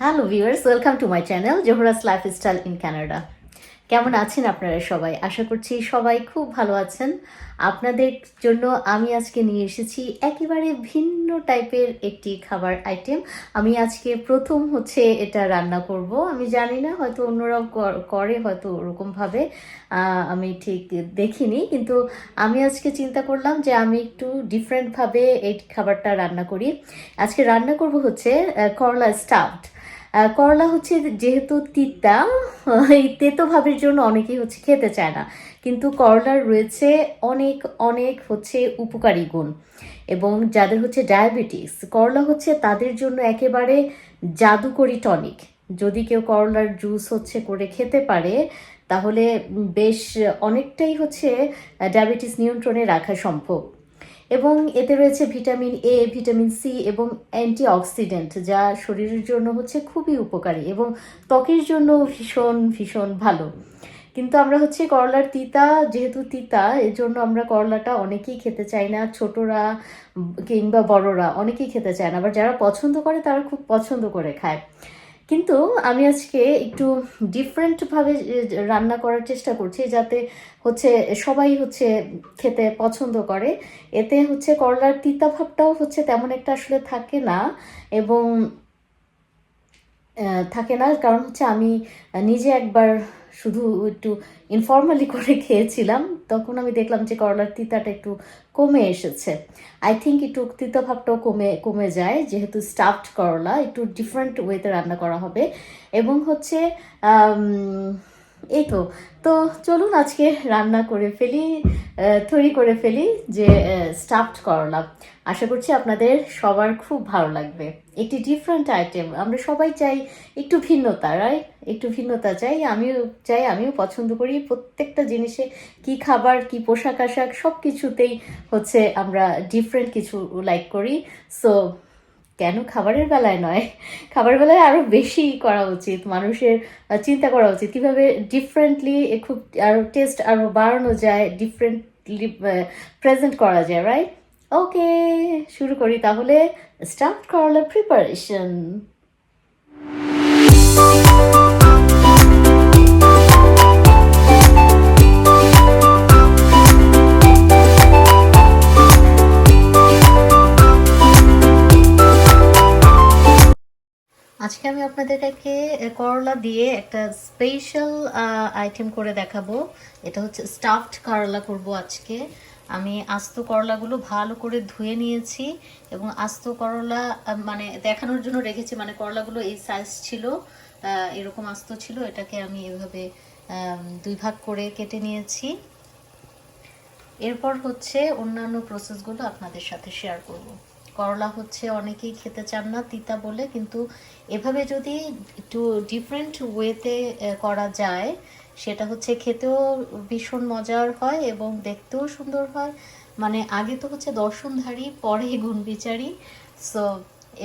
Hello viewers welcome to my channel Zohra's lifestyle in Canada কেমন আছেন আপনারা সবাই? আশা করছি সবাই খুব ভালো আছেন। আপনাদের জন্য আমি আজকে নিয়ে এসেছি একেবারে ভিন্ন টাইপের একটি খাবার আইটেম আমি আজকে প্রথম হচ্ছে এটা রান্না করব। আমি জানি না, হয়তো অন্যরাও কর- হয়তো ওরকমভাবে। আমি ঠিক দেখিনি, কিন্তু আমি আজকে চিন্তা করলাম যে আমি একটু ডিফারেন্টভাবে এই খাবারটা রান্না করি। আজকে রান্না করব হচ্ছে করলা স্টাফড করলা হচ্ছে যেহেতু তিতা এই তেতো ভাবের জন্য অনেকেই হচ্ছে খেতে চায় না। কিন্তু করলার রয়েছে অনেক অনেক হচ্ছে উপকারী গুণ। এবং যাদের হচ্ছে ডায়াবেটিস, করলা হচ্ছে তাদের জন্য একেবারে জাদুকরি টনিক। যদি কেউ করলার জুস হচ্ছে করে খেতে পারে, তাহলে বেশ অনেকটাই হচ্ছে ডায়াবেটিস নিয়ন্ত্রণে রাখা সম্ভব। এবং এতে রয়েছে ভিটামিন এ ভিটামিন সি এবং অ্যান্টিঅক্সিডেন্ট, যা শরীরের জন্য হচ্ছে খুবই উপকারী এবং ত্বকের জন্য ভীষণ ভীষণ ভালো। কিন্তু আমরা হচ্ছে করলার তিতা, যেহেতু তিতা এর জন্য আমরা করলাটা অনেকেই খেতে চাই না, ছোটরা কিংবা বড়রা অনেকেই খেতে চায় না, আবার যারা পছন্দ করে তারা খুব পছন্দ করে খায়। কিন্তু আমি আজকে একটু ডিফারেন্টভাবে রান্না করার চেষ্টা করছি যাতে হচ্ছে সবাই হচ্ছে খেতে পছন্দ করে। এতে হচ্ছে করলার তিতা ভাবটাও হচ্ছে তেমন একটা আসলে থাকে না এবং থাকে না। কারণ হচ্ছে আমি নিজে একবার শুধু একটু ইনফর্মালি করে খেয়েছিলাম, তখন আমি দেখলাম যে করলার তিতাটা একটু কমে এসেছে। আই থিঙ্ক একটু তিতা ভাবটাও কমে কমে যায়, যেহেতু স্টাফড করলা, একটু ডিফারেন্ট ওয়েতে রান্না করা হবে। এবং হচ্ছে এই তো তো চলুন আজকে রান্না করে ফেলি তৈরি করে ফেলি যে স্টাফড করলা। আশা করছি আপনাদের সবার খুব ভালো লাগবে। একটি ডিফারেন্ট আইটেম আমরা সবাই চাই একটু ভিন্নতা রাইট একটু ভিন্নতা চাই। আমিও চাই, আমিও পছন্দ করি। প্রত্যেকটা জিনিসে কি খাবার, কি পোশাক আশাক সব কিছুতেই হচ্ছে আমরা ডিফারেন্ট কিছু লাইক করি। সো কেন খাবারের বেলায় নয়? খাবারের বেলায় আরও বেশি করা উচিত, মানুষের চিন্তা করা উচিত। কীভাবে ডিফারেন্টলি খুব আরও টেস্ট আরও বাড়ানো যায় ডিফারেন্টলি প্রেজেন্ট করা যায় রাইট ওকে শুরু করি তাহলে স্টার্ট করলে প্রিপারেশন আজকে আমি আপনাদেরকে করলা দিয়ে একটা স্পেশাল আইটেম করে দেখাবো। এটা হচ্ছে স্টাফড করলা করব আজকে। আমি আস্ত করলাগুলো ভালো করে ধুয়ে নিয়েছি এবং আস্ত করলা মানে দেখানোর জন্য রেখেছি। মানে করলাগুলো এই সাইজ ছিল এরকম আস্ত ছিল। এটাকে আমি এভাবে দুই ভাগ করে কেটে নিয়েছি। এরপর হচ্ছে অন্যান্য প্রসেসগুলো আপনাদের সাথে শেয়ার করব। করলা হচ্ছে অনেকেই খেতে চান না, তিতা বলে, কিন্তু এভাবে যদি একটু ডিফারেন্ট ওয়েতে করা যায়, সেটা হচ্ছে খেতেও ভীষণ মজার হয় এবং দেখতেও সুন্দর হয়। মানে আগে তো হচ্ছে দর্শনধারী, পরে গুণবিচারী সো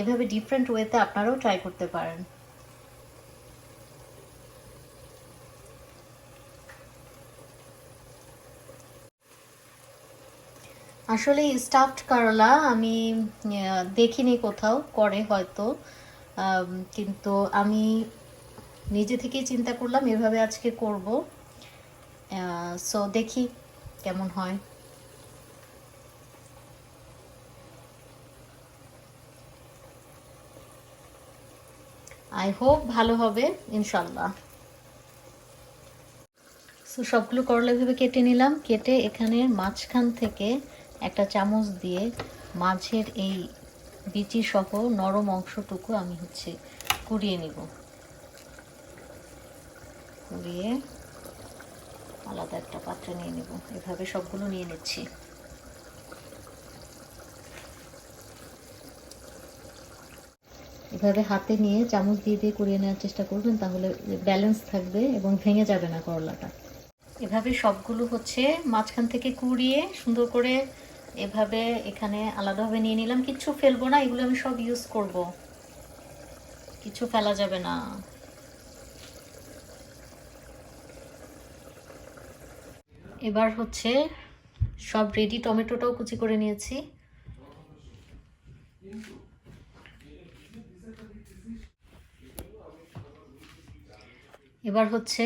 এভাবে ডিফারেন্ট ওয়েতে আপনারাও ট্রাই করতে পারেন। আসলে স্টাফড করলা আমি দেখিনি কোথাও করে হয়তো। কিন্তু আমি নিজে থেকেই চিন্তা করলাম এভাবে আজকে করব। সো দেখি কেমন হয়। আই হোপ ভালো হবে ইনশাল্লাহ সো সবগুলো করলা ভেবে কেটে নিলাম, কেটে এখানে মাঝখান থেকে একটা চামচ দিয়ে মাছের এই বিচি সহ নরম অংশটুকু আমি হচ্ছে কুড়িয়ে নিব। কুড়িয়ে আলাদা একটা পাত্রে নিয়ে নেব। এভাবে সবগুলো নিয়ে নিচ্ছি। এভাবে হাতে নিয়ে চামচ দিয়ে দিয়ে কুড়িয়ে নেওয়ার চেষ্টা করবেন, তাহলে ব্যালেন্স থাকবে এবং ভেঙে যাবে না করলাটা। এভাবে সবগুলো হচ্ছে মাঝখান থেকে কুড়িয়ে সুন্দর করে এভাবে এখানে আলাদাভাবে নিয়ে নিলাম। কিচ্ছু ফেলব না, এগুলো আমি সব ইউজ করব। কিছু ফেলা যাবে না। এবার হচ্ছে সব রেডি টমেটোটাও কুচি করে নিয়েছি। এবার হচ্ছে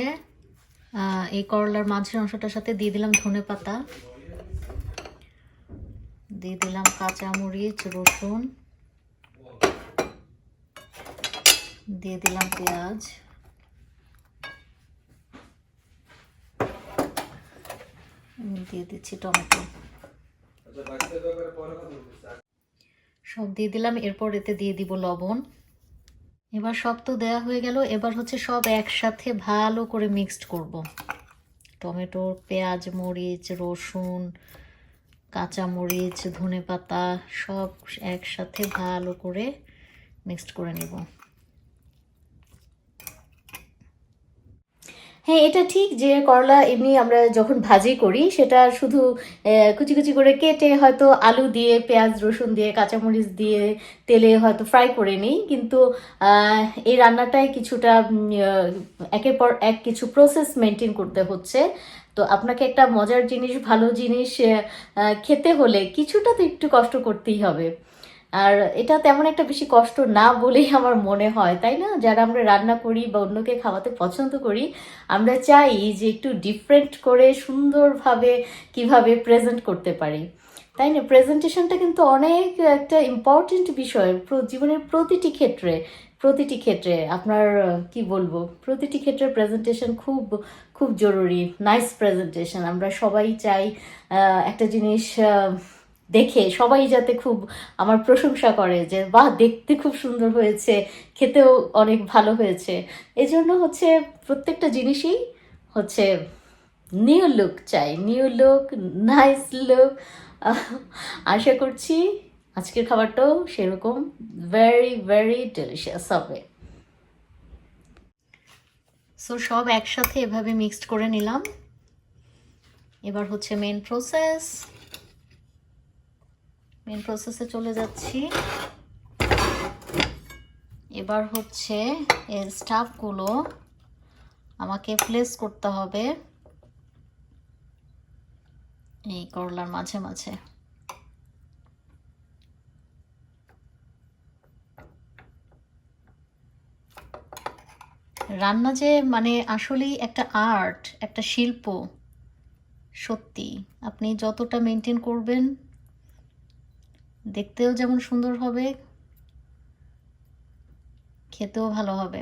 এই করলার মাঝের অংশটার সাথে দিয়ে দিলাম ধনে পাতা দিয়ে দিলাম কাঁচামরিচ, রসুন। দিয়ে দিলাম পেঁয়াজ। দিয়ে দিচ্ছি টমেটো। সব দিয়ে দিলাম, এরপর এতে দিয়ে দিব লবণ। এবার সব তো দেওয়া হয়ে গেল, এবার হচ্ছে সব একসাথে ভালো করে মিক্সড করব। টমেটো, পেঁয়াজ, মরিচ, রসুন কাঁচা মরিচ ধনে পাতা সব একসাথে ভালো করে মিক্সড করে নেব। হ্যাঁ এটা ঠিক যে করলা এমনি আমরা যখন ভাজি করি, সেটা শুধু কুচি কুচি করে কেটে হয়তো আলু দিয়ে, পেঁয়াজ, রসুন দিয়ে, কাঁচামরিচ দিয়ে তেলে হয়তো ফ্রাই করে নিই। কিন্তু এই রান্নাটায় কিছুটা একের পর এক কিছু প্রসেস মেনটেন করতে হচ্ছে। তো আপনাকে একটা মজার জিনিস, ভালো জিনিস খেতে হলে কিছুটা তো একটু কষ্ট করতেই হবে। আর এটা তেমন একটা বেশি কষ্ট না বলেই আমার মনে হয়, তাই না? যারা আমরা রান্না করি বা অন্যকে খাওয়াতে পছন্দ করি, আমরা চাই যে একটু ডিফারেন্ট করে সুন্দরভাবে কীভাবে প্রেজেন্ট করতে পারি। তাই না? প্রেজেন্টেশনটা কিন্তু অনেক একটা ইম্পর্টেন্ট বিষয়। জীবনের প্রতিটি ক্ষেত্রে প্রতিটি ক্ষেত্রে আপনার, কি বলব? প্রতিটি ক্ষেত্রে প্রেজেন্টেশন খুব খুব জরুরি নাইস প্রেজেন্টেশন আমরা সবাই চাই একটা জিনিস দেখে, সবাই যাতে খুব আমার প্রশংসা করে যে, বাহ, দেখতে খুব সুন্দর হয়েছে, খেতেও অনেক ভালো হয়েছে। এই জন্য হচ্ছে প্রত্যেকটা জিনিসই হচ্ছে নিউ লুক চাই। নিউ লুক নাইস লুক আশা করছি আজকের খাবারটাও সেরকম ভেরি ভেরি ডেলিশিয়াস হবে। সো সব একসাথে এভাবে মিক্সড করে নিলাম। এবার হচ্ছে মেন প্রসেস মেন প্রসেসে চলে যাচ্ছি। এবার হচ্ছে এর স্টাফগুলো আমাকে প্লেস করতে হবে। এই করলার মাঝে মাঝে। রান্না যে মানে আসলেই একটা আর্ট একটা শিল্প, সত্যি। আপনি যতটা মেনটেন করবেন, দেখতেও যেমন সুন্দর হবে, খেতেও ভালো হবে।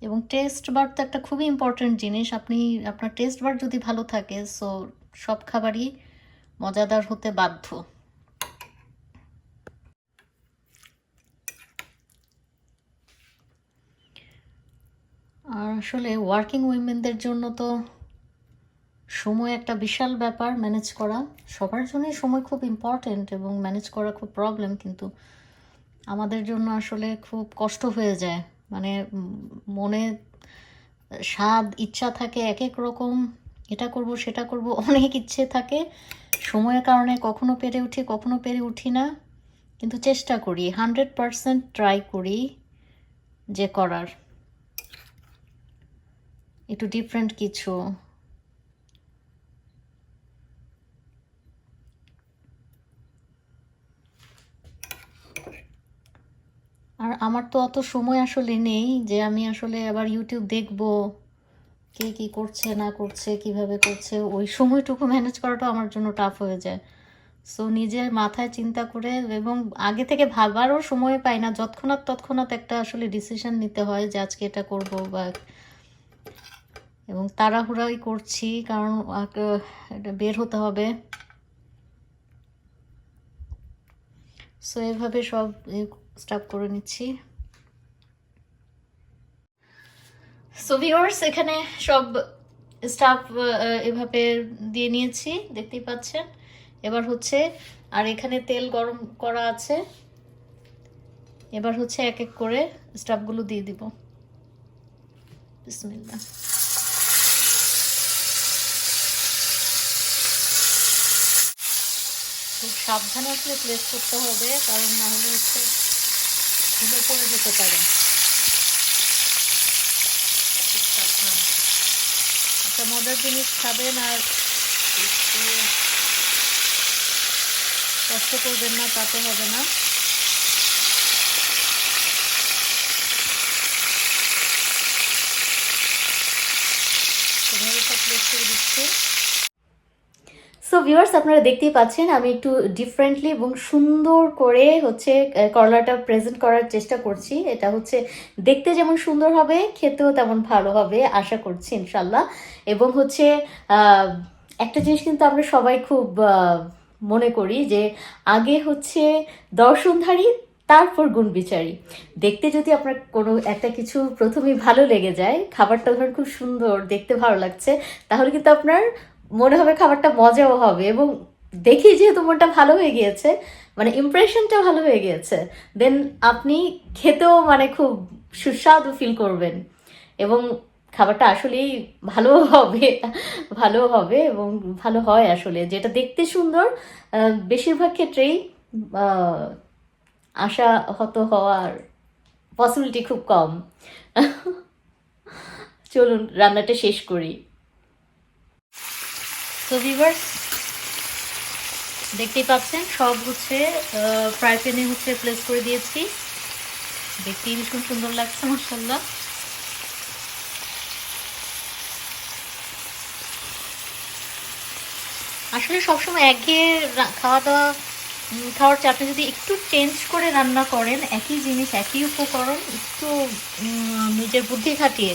এবং টেস্ট বার তো একটা খুবই ইম্পর্ট্যান্ট জিনিস। আপনি, আপনার টেস্ট বার যদি ভালো থাকে সো সব খাবারই মজাদার হতে বাধ্য আর আসলে ওয়ার্কিং উইমেনদের জন্য তো সময় একটা বিশাল ব্যাপার ম্যানেজ করা। সবার জন্যই সময় খুব ইম্পর্ট্যান্ট এবং ম্যানেজ করা খুব প্রবলেম কিন্তু আমাদের জন্য আসলে খুব কষ্ট হয়ে যায়। মানে মনে স্বাদ, ইচ্ছা থাকে এক এক রকম, এটা করব, সেটা করব, অনেক ইচ্ছে থাকে। সময়ের কারণে কখনো পেরে উঠি, কখনো পেরে উঠি না। কিন্তু চেষ্টা করি হান্ড্রেড পারসেন্ট ট্রাই করি যে করার। একটু ডিফারেন্ট কিছু। আর আমার তো অত সময় আসলে নেই যে আমি আসলে আবার ইউটিউব দেখব, কে কি করছে, না করছে, কীভাবে করছে। ওই সময়টুকু ম্যানেজ করাটা আমার জন্য টাফ হয়ে যায়। সো নিজের মাথায় চিন্তা করে এবং আগে থেকে ভাবারও সময় পাই না। যৎক্ষণাৎ তৎক্ষণাৎ একটা আসলে ডিসিশন নিতে হয় যে আজকে এটা করব বা এবং তাড়াহুড়াই করছি, কারণ এটা বের হতে হবে। সো এভাবে সব স্টাফ করে নিচ্ছি। সো ভিউয়ার্স এখানে সব স্টাফ এভাবে দিয়ে নিয়েছি, দেখতেই পাচ্ছেন। এবার হচ্ছে, আর এখানে তেল গরম করা আছে। এবার হচ্ছে এক এক করে স্টাফগুলো দিয়ে দিব। বিসমিল্লাহ। খুব সাবধানে আসলে প্লেস করতে হবে, কারণ না হলে হচ্ছে ফুলে পড়ে যেতে পারে। একটা মজার জিনিস খাবেন আর কষ্ট করবেন না, তাতে হবে না। সেভাবে সব প্লেস করে দিচ্ছি। ভিউয়ার্স আপনারা দেখতেই পাচ্ছেন, আমি একটু ডিফারেন্টলি এবং সুন্দর করে হচ্ছে করলাটা প্রেজেন্ট করার চেষ্টা করছি। এটা হচ্ছে, দেখতে যেমন সুন্দর হবে, খেতেও তেমন ভালো হবে, আশা করছি ইনশাল্লাহ এবং হচ্ছে একটা জিনিস কিন্তু আমরা সবাই খুব মনে করি যে, আগে হচ্ছে দর্শনধারী, তারপর গুণ বিচারি। দেখতে যদি আপনার কোনো একটা কিছু প্রথমেই ভালো লেগে যায়, খাবারটা ধরুন খুব সুন্দর, দেখতে ভালো লাগছে, তাহলে কিন্তু আপনার মনে হবে খাবারটা মজাও হবে এবং দেখি যেহেতু মনটা ভালো হয়ে গিয়েছে মানে ইমপ্রেশনটা ভালো হয়ে গিয়েছে দেন আপনি খেতেও মানে খুব সুস্বাদু ফিল করবেন এবং খাবারটা আসলেই ভালো হবে ভালো হবে এবং ভালো হয় আসলে। যেটা দেখতে সুন্দর বেশিরভাগ ক্ষেত্রেই আশা হত হওয়ার পসিবিলিটি খুব কম। চলুন, রান্নাটা শেষ করি। তো ভিভার্স দেখতেই পাচ্ছেন, সব হচ্ছে ফ্রাই প্যানে হচ্ছে প্লেস করে দিয়েছি। দেখতেই ভীষণ সুন্দর লাগছে মাসাল্লাহ আসলে সবসময় একঘেয়ে খাওয়া দাওয়া খাওয়ার চেয়ে যদি একটু চেঞ্জ করে রান্না করেন, একই জিনিস, একই উপকরণ, একটু নিজের বুদ্ধি খাটিয়ে,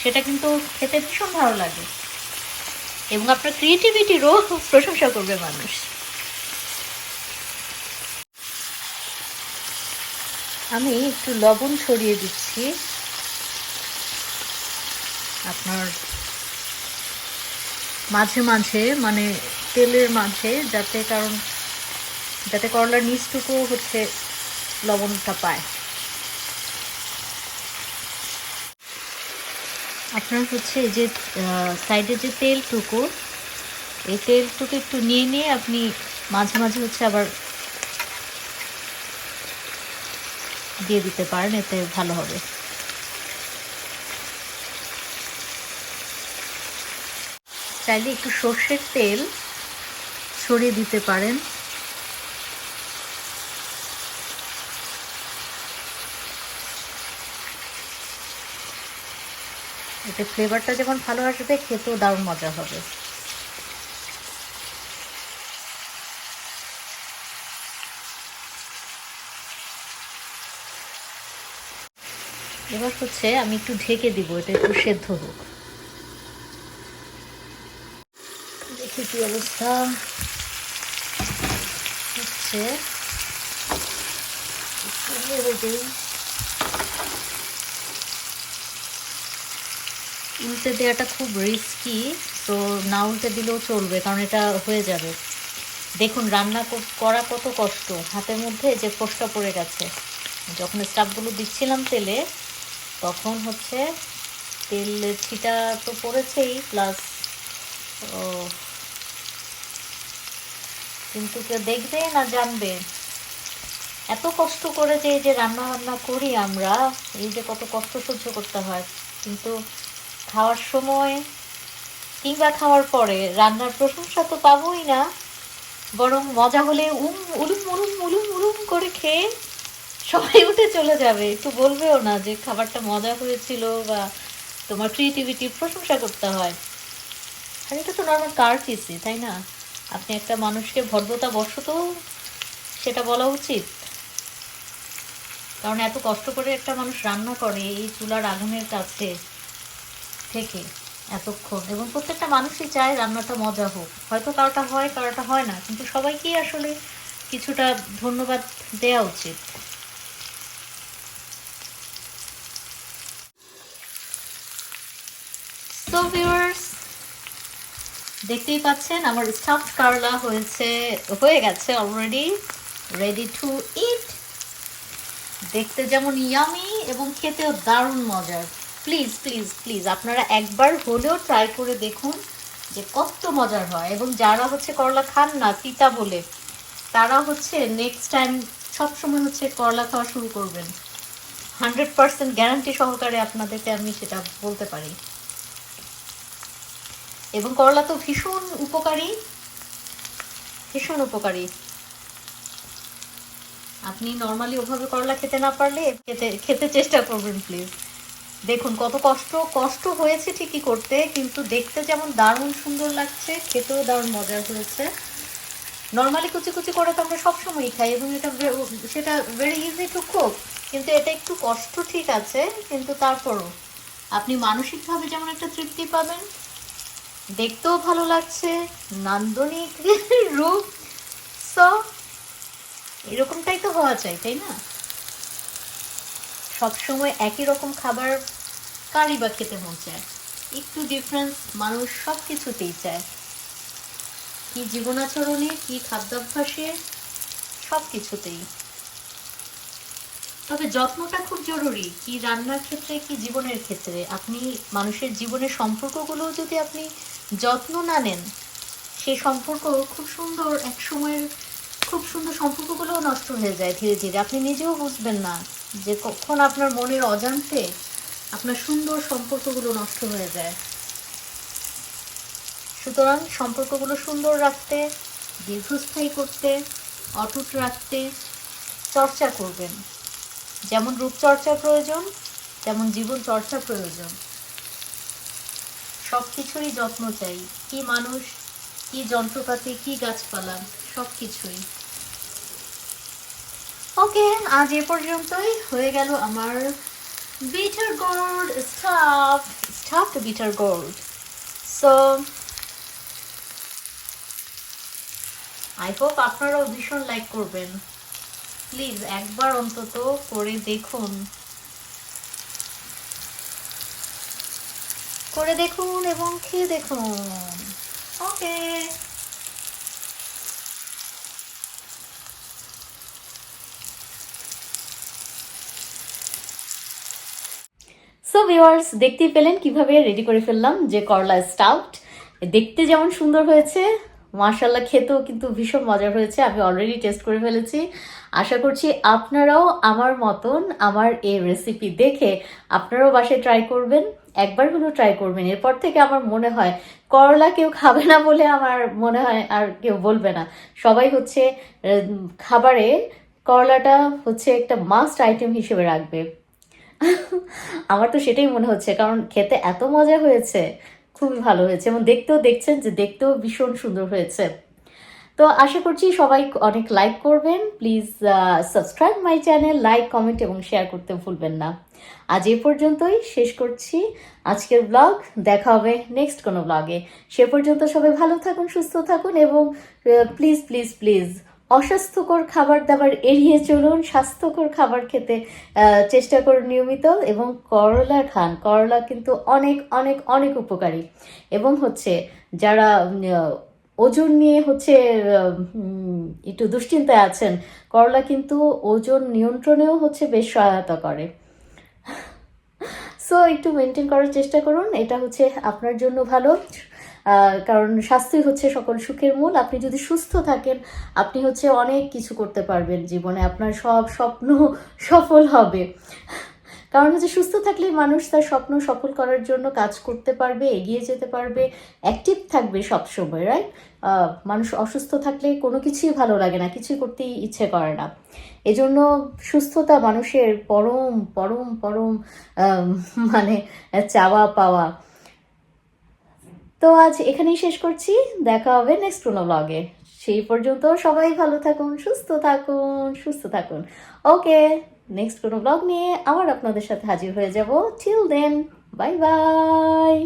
সেটা কিন্তু খেতে ভীষণ ভালো লাগে। এবং আপনার ক্রিয়েটিভিটিরও প্রশংসা করবে মানুষ। আমি একটু লবণ ছড়িয়ে দিচ্ছি। আপনার মাঝে মাঝে মানে তেলের মাঝে, যাতে কারণ, যাতে করলার নিচটুকু হচ্ছে লবণটা পায়। আপনার হচ্ছে যে সাইডে যে তেলটুকু, এই তেলটুকু একটু নিয়ে নিয়ে আপনি মাঝে মাঝে হচ্ছে আবার দিয়ে দিতে পারেন, এতে ভালো হবে। চাইলে একটু সর্ষের তেল ছড়িয়ে দিতে পারেন। এতে ফ্লেভারটা যেমন ভালো আসবে, খেতেও দারুণ মজা হবে। এবার হচ্ছে আমি একটু ঢেকে দিব, এটা একটু সেদ্ধ হোক। দেখি কি অবস্থা। হচ্ছে নেড়ে দিই। উল্টে দেওয়াটা খুব রিস্কি তো না উল্টে দিলেও চলবে, কারণ এটা হয়ে যাবে। দেখুন, রান্না কর- কত কষ্ট। হাতের মধ্যে যে ফোসকা পড়ে গেছে। যখন স্টাফগুলো দিচ্ছিলাম তেলে, তখন হচ্ছে তেল ছিটা তো পড়েছেই প্লাস কিন্তু কেউ দেখবে না জানবে। এত কষ্ট করে যে যে রান্না বান্না করি আমরা, এই যে কত কষ্ট সহ্য করতে হয়। কিন্তু খাওয়ার সময় কিংবা খাওয়ার পরে রান্নার প্রশংসা তো পাবোই না। বরং মজা হলে উম, উলুম উলুম উলুম উলুম করে খেয়ে সবাই উঠে চলে যাবে। একটু বলবেও না যে খাবারটা মজা হয়েছিল বা তোমার ক্রিয়েটিভিটি প্রশংসা করতে হয়। আর এটা তো নর্মাল কার কার্টিসি তাই না? আপনি একটা মানুষকে ভদ্রতা বশত সেটা বলা উচিত। কারণ এত কষ্ট করে একটা মানুষ রান্না করে এই চুলার আগুনের কাছে। থেকে এতক্ষণ। এবং প্রত্যেকটা মানুষই চায় রান্নাটা মজা হোক। হয়তো কারোটা হয় কারোটা হয় না। কিন্তু সবাইকেই আসলে কিছুটা ধন্যবাদ দেওয়া উচিত। দেখতেই পাচ্ছেন, আমার স্টাফ কারলা হয়েছে, হয়ে গেছে অলরেডি রেডি টু ইট দেখতে যেমন ইয়ামি এবং খেতেও দারুণ মজার। প্লিজ প্লিজ প্লিজ আপনারা একবার হলেও ট্রাই করে দেখুন যে কত মজার হয়। এবং যারা হচ্ছে করলা খান না, তিতা বলে, তারা হচ্ছে নেক্সট টাইম সবসময় হচ্ছে করলা খাওয়া শুরু করবেন। হান্ড্রেড পার্সেন্ট গ্যারান্টি সহকারে আপনাদেরকে আমি সেটা বলতে পারি। এবং করলা তো ভীষণ উপকারী ভীষণ উপকারী। আপনি নর্মালি ওভাবে করলা খেতে না পারলে খেতে খেতে চেষ্টা করবেন প্লিজ দেখুন, কত কষ্ট কষ্ট হয়েছে ঠিকই করতে, কিন্তু দেখতে যেমন দারুণ সুন্দর লাগছে, খেতেও দারুণ মজার হয়েছে। নর্মালি কুচি কুচি করে তো আমরা সবসময়ই খাই, এবং এটা সেটা ভেরি ইজি টু কুক কিন্তু এটা একটু কষ্ট ঠিক আছে, কিন্তু তারপরও। আপনি মানসিকভাবে যেমন একটা তৃপ্তি পাবেন, দেখতেও ভালো লাগছে, নান্দনিক রূপ। সো এরকমটাই তো হওয়া চাই, তাই না? সবসময় একই রকম খাবার কারি বা খেতে মন চায়। একটু ডিফারেন্স মানুষ সব কিছুতেই চায়। কি জীবনাচরণে, কি খাদ্যাভ্যাসে সব কিছুতেই তবে যত্নটা খুব জরুরি, কি রান্নার ক্ষেত্রে, কি জীবনের ক্ষেত্রে। আপনি মানুষের জীবনের সম্পর্কগুলো যদি আপনি যত্ন না নেন সেই সম্পর্ক খুব সুন্দর এক সময়ের খুব সুন্দর সম্পর্কগুলোও নষ্ট হয়ে যায় ধীরে ধীরে। আপনি নিজেও বুঝবেন না যে কখন আপনার মনের অজান্তে আপনার সুন্দর সম্পর্কগুলো নষ্ট হয়ে যায়। সুতরাং সম্পর্কগুলো সুন্দর রাখতে, দীর্ঘস্থায়ী করতে, অটুট রাখতে চর্চা করবেন। যেমন রূপচর্চা প্রয়োজন, তেমন জীবন চর্চা প্রয়োজন। সব কিছুরই যত্ন চাই। কি মানুষ, কি যন্ত্রপাতি, কি গাছপালা সব কিছুই ওকে, আজ এ পর্যন্তই। হয়ে গেল আমার bitter gourd stuff stuff bitter gourd so I hope আপনারাও ভীষণ লাইক করবেন। প্লিজ একবার অন্তত করে দেখুন। করে দেখুন এবং খেয়ে দেখুন। ওকে সো ভিউয়ার্স দেখতেই পেলেন কীভাবে রেডি করে ফেললাম যে করলা স্টাউট দেখতে যেমন সুন্দর হয়েছে মার্শাল্লাহ খেতেও কিন্তু ভীষণ মজার হয়েছে, আমি অলরেডি টেস্ট করে ফেলেছি। আশা করছি আপনারাও আমার মতন আমার এই রেসিপি দেখে আপনারাও বাসায় ট্রাই করবেন, একবার হলেও ট্রাই করবেন। এরপর থেকে আমার মনে হয় করলা কেউ খাবে না বলে আমার মনে হয় আর কেউ বলবে না। সবাই হচ্ছে খাবারে করলাটা হচ্ছে একটা মাস্ট আইটেম হিসেবে রাখবে। আমার তো সেটাই মনে হচ্ছে, কারণ খেতে এত মজা হয়েছে, খুবই ভালো হয়েছে। এবং দেখতেও দেখছেন যে দেখতেও ভীষণ সুন্দর হয়েছে। তো আশা করছি সবাই অনেক লাইক করবেন। Please subscribe my channel like comment এবং শেয়ার করতে ভুলবেন না। আজ এ পর্যন্তই, শেষ করছি আজকের ব্লগ দেখা হবে নেক্সট কোনো ব্লগে সে পর্যন্ত সবাই ভালো থাকুন, সুস্থ থাকুন এবং প্লিজ প্লিজ প্লিজ অস্বাস্থ্যকর খাবার দাবার এড়িয়ে চলুন, স্বাস্থ্যকর খাবার খেতে চেষ্টা করুন নিয়মিত এবং করলা খান। করলা কিন্তু অনেক অনেক অনেক উপকারী। এবং হচ্ছে যারা ওজন নিয়ে হচ্ছে একটু দুশ্চিন্তায় আছেন, করলা কিন্তু ওজন নিয়ন্ত্রণেও হচ্ছে বেশ সহায়তা করে। সো একটু মেনটেন করার চেষ্টা করুন। এটা হচ্ছে আপনার জন্য ভালো। কারণ স্বাস্থ্যই হচ্ছে সকল সুখের মূল। আপনি যদি সুস্থ থাকেন, আপনি হচ্ছে অনেক কিছু করতে পারবেন জীবনে। আপনার সব স্বপ্ন সফল হবে। কারণ হচ্ছে সুস্থ থাকলেই মানুষ তার স্বপ্ন সফল করার জন্য কাজ করতে পারবে, এগিয়ে যেতে পারবে অ্যাক্টিভ থাকবে সবসময় রাইট মানুষ অসুস্থ থাকলে কোনো কিছুই ভালো লাগে না, কিছুই করতেই ইচ্ছে করে না। এজন্য সুস্থতা মানুষের পরম পরম পরম মানে চাওয়া পাওয়া। তো আজ এখানেই শেষ করছি। দেখা হবে নেক্সট কোনো ব্লগে সেই পর্যন্ত সবাই ভালো থাকুন, সুস্থ থাকুন সুস্থ থাকুন। ওকে নেক্সট কোনো ব্লগ নিয়ে আবার আপনাদের সাথে হাজির হয়ে যাব। Till then bye bye